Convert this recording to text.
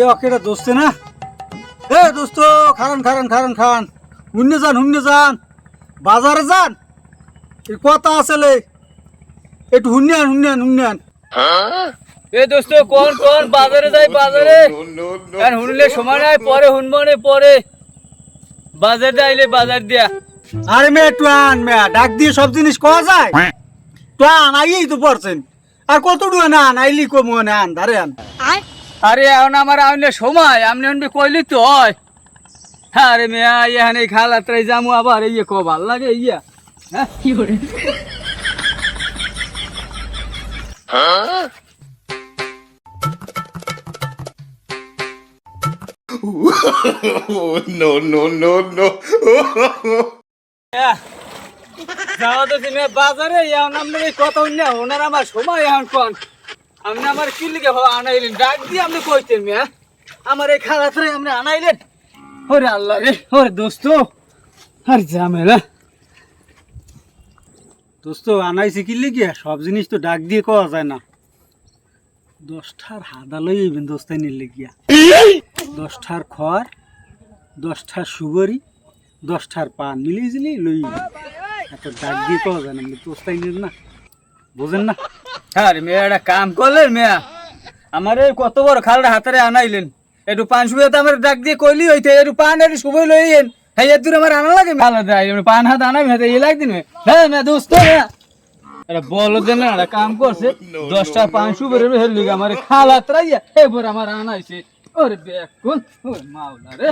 এ অকেটা দোস্তে না? এ দোস্ত খারান খারান খারান খান হুন্নে যান হুন্নে যান। বাজারে যান। এই কথা আসলে একটু হুন্যান হুন্যান হুন্যান এ দোস্ত কোন কোন? বাজারে যাই বাজারে। আর শুনলে সময় নাই পরে নে পরে। বাজার আইলে বাজার দিয়া। আরে মে একটু আন মে। ডাক দিয়ে সব জিনিস কওয়া যায়? তো আন আইয়েই তো পড়ছেন। আর কতটুকু না আন? আইলি কম না আন ধারে আন। আরে এখন আমার আইলে সময় আপনি শুনবি কইলি তো হয় আরে মেয়া এখানে খালাত্রাই যামু আবার ইয়ে কো ভালো লাগে ইয়া হ্যাঁ? কি করে? No, no, no, no. যাওয়া তো তুমি বাজারে এখন আপনার কথা না ওনার আমার সময় এখন কোন। আপনি আমার আনাইলেন? ডাক দিয়ে আপনি কইতেন মিয়া আমার এই আপনি আনাইলেন? ওরে আল্লাহ রে, ওরে দোস্ত। আর ঝামেলা। দোস্ত সব জিনিস তো ডাক দিয়ে কওয়া যায় না। দশটার হাদা লই আইবেন দোস্তাই নিলে গিয়া দশটার খড়, দশটার সুবরি, দশটার পান মিলিয়ে জিলি লই। এত ডাক দিয়ে কওয়া যায় না দোস্তাই নিল না, বোঝেন না। আরে মেয়ে কাম করলেন মেয়া। আমার এই কত বড় খালটা হাতারে আনাইলেন। একটু পান শুয়ে তো আমার ডাক দিয়ে কইলি হইতে, একটু পান একটু শুভই লইয়েন। হ্যাঁ এর দূর আমার আনা লাগে ভালো দেয় পান হাত আনাবি হাতে এই লাগদিন হ্যাঁ মেয়ে দোস্ত বলো দেন না একটা কাম করছে। দশটা পান শুভের হেরলি আমার খালা ত্রাইয়া এবার আমার আনাইছে। ওরে বেকুন, ওরে মাওলা রে।